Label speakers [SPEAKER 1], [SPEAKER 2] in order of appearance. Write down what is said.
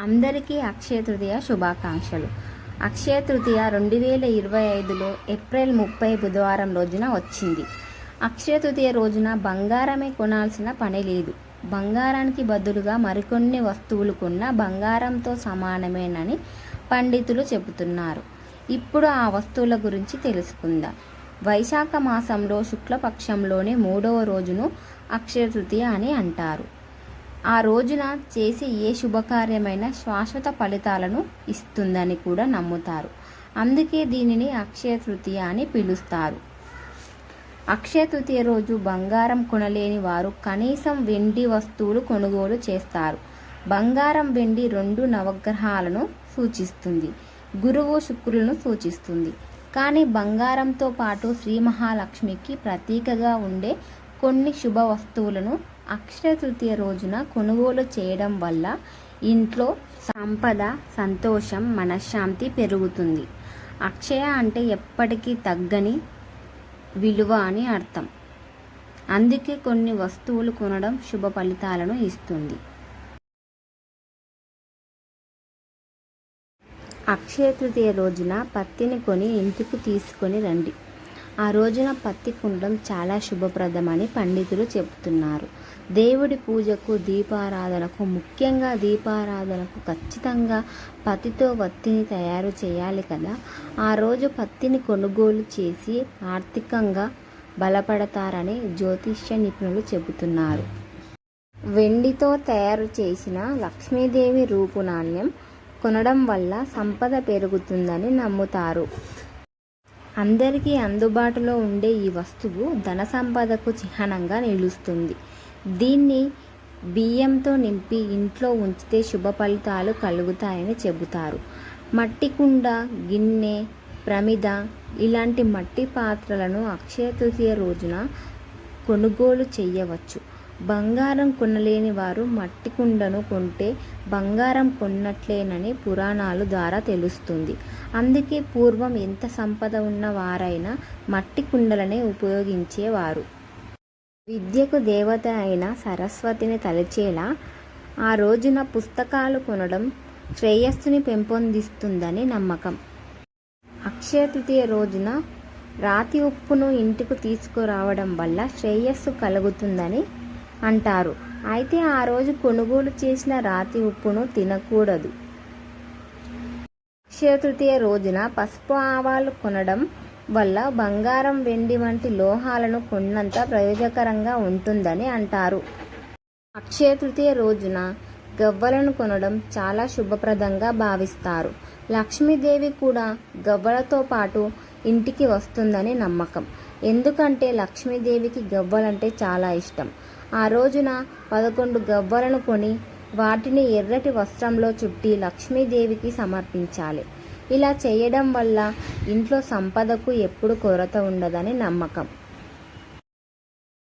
[SPEAKER 1] అందరికీ అక్షయ తృతీయ శుభాకాంక్షలు. అక్షయ తృతీయ రెండు వేల ఇరవై ఐదులో ఏప్రిల్ ముప్పై బుధవారం రోజున వచ్చింది. అక్షయ తృతీయ రోజున బంగారమే కొనాల్సిన పని లేదు. బంగారానికి బదులుగా మరికొన్ని వస్తువులు కొన్న బంగారంతో సమానమేనని పండితులు చెబుతున్నారు. ఇప్పుడు ఆ వస్తువుల గురించి తెలుసుకుందాం. వైశాఖ మాసంలో శుక్లపక్షంలోని మూడవ రోజును అక్షయ తృతీయ అని అంటారు. ఆ రోజున చేసే ఏ శుభకార్యమైనా శాశ్వత ఫలితాలను ఇస్తుందని కూడా నమ్ముతారు. అందుకే దీనిని అక్షయ తృతీయ అని పిలుస్తారు. అక్షయ తృతీయ రోజు బంగారం కొనలేని వారు కనీసం వెండి వస్తువులు కొనుగోలు చేస్తారు. బంగారం వెండి రెండు నవగ్రహాలను సూచిస్తుంది. గురువు శుక్రులను సూచిస్తుంది. కానీ బంగారంతో పాటు శ్రీ మహాలక్ష్మికి ప్రతీకగా ఉండే కొన్ని శుభ వస్తువులను అక్షయ తృతీయ రోజున కొనుగోలు చేయడం వల్ల ఇంట్లో సంపద సంతోషం మనశ్శాంతి పెరుగుతుంది. అక్షయ అంటే ఎప్పటికీ తగ్గని విలువ అని అర్థం. అందుకే కొన్ని వస్తువులు కొనడం శుభ ఫలితాలను ఇస్తుంది. అక్షయ తృతీయ రోజున పత్తిని కొని ఇంటికి తీసుకొని రండి. ఆ రోజున పత్తి కొనడం చాలా శుభప్రదమని పండితులు చెబుతున్నారు. దేవుడి పూజకు దీపారాధనకు ముఖ్యంగా దీపారాధనకు ఖచ్చితంగా పత్తితో వత్తిని తయారు చేయాలి కదా. ఆ రోజు పత్తిని కొనుగోలు చేసి ఆర్థికంగా బలపడతారని జ్యోతిష్య నిపుణులు చెబుతున్నారు. వెండితో తయారు చేసిన లక్ష్మీదేవి రూపు నాణ్యం కొనడం వల్ల సంపద పెరుగుతుందని నమ్ముతారు. అందరికీ అందుబాటులో ఉండే ఈ వస్తువు ధన సంపదకు చిహ్నంగా నిలుస్తుంది. దీన్ని బియ్యంతో నింపి ఇంట్లో ఉంచితే శుభ ఫలితాలు కలుగుతాయని చెబుతారు. మట్టి కుండ గిన్నె ప్రమిద ఇలాంటి మట్టి పాత్రలను అక్షయ తృతీయ రోజున కొనుగోలు చేయవచ్చు. బంగారం కొనలేని వారు మట్టి కుండను కొంటే బంగారం కొన్నట్లేనని పురాణాలు ద్వారా తెలుస్తుంది. అందుకే పూర్వం ఎంత సంపద ఉన్న వారైనా మట్టి కుండలనే ఉపయోగించేవారు. విద్యకు దేవత అయిన సరస్వతిని తలచేలా ఆ రోజున పుస్తకాలు కొనడం శ్రేయస్సుని పెంపొందిస్తుందని నమ్మకం. అక్షయ తృతీయ రోజున రాతి ఉప్పును ఇంటికి తీసుకురావడం వల్ల శ్రేయస్సు కలుగుతుందని అంటారు. అయితే ఆ రోజు కొనుగోలు చేసిన రాతి ఉప్పును తినకూడదు. అక్షయ తృతీయ రోజున పసుపు ఆవాలు కొనడం వల్ల బంగారం వెండి వంటి లోహాలను కొన్నంత ప్రయోజకరంగా ఉంటుందని అంటారు. అక్షయ తృతీయ రోజున గవ్వలను కొనడం చాలా శుభప్రదంగా భావిస్తారు. లక్ష్మీదేవి కూడా గవ్వలతో పాటు ఇంటికి వస్తుందని నమ్మకం. ఎందుకంటే లక్ష్మీదేవికి గవ్వలంటే చాలా ఇష్టం. ఆ రోజున పదకొండు గవ్వలను కొని వాటిని ఎర్రటి వస్త్రంలో చుట్టి లక్ష్మీదేవికి సమర్పించాలి. ఇలా చేయడం వల్ల ఇంట్లో సంపదకు ఎప్పుడు కొరత ఉండదని నమ్మకం.